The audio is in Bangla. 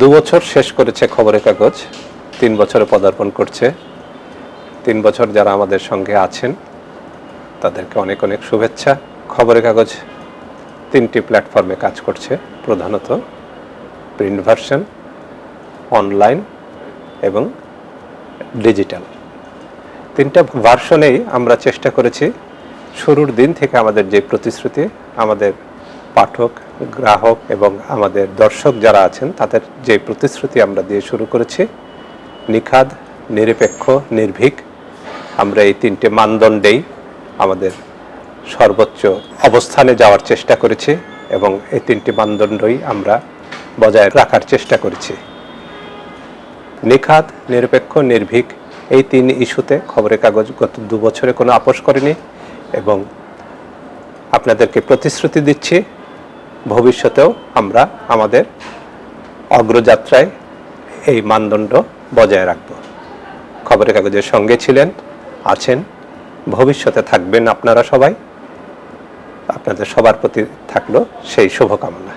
দু বছর শেষ করেছে খবরের কাগজ, তিন বছরে পদার্পণ করছে। তিন বছর যারা আমাদের সঙ্গে আছেন, তাদেরকে অনেক অনেক শুভেচ্ছা। খবরের কাগজ তিনটি প্ল্যাটফর্মে কাজ করছে, প্রধানত প্রিন্ট ভার্সন, অনলাইন এবং ডিজিটাল। তিনটা ভার্সনেই আমরা চেষ্টা করেছি, শুরুর দিন থেকে আমাদের যে প্রতিশ্রুতি, আমাদের পাঠক, গ্রাহক এবং আমাদের দর্শক যারা আছেন, তাদের যে প্রতিশ্রুতি আমরা দিয়ে শুরু করেছি, নিখাদ, নিরপেক্ষ, নির্ভীক, আমরা এই তিনটে মানদণ্ডেই আমাদের সর্বোচ্চ অবস্থানে যাওয়ার চেষ্টা করেছি এবং এই তিনটি মানদণ্ডই আমরা বজায় রাখার চেষ্টা করেছি। নিখাদ, নিরপেক্ষ, নির্ভীক এই তিন ইস্যুতে খবরের কাগজ গত দু বছরে কোনো আপোষ করেনি এবং আপনাদেরকে প্রতিশ্রুতি দিচ্ছি ভবিষ্যতেও আমরা আমাদের অগ্রযাত্রায় এই মানদণ্ড বজায় রাখব। খবরের কাগজের সঙ্গে ছিলেন, আছেন, ভবিষ্যতে থাকবেন আপনারা সবাই। আপনাদের সবার প্রতি থাকল সেই শুভকামনা।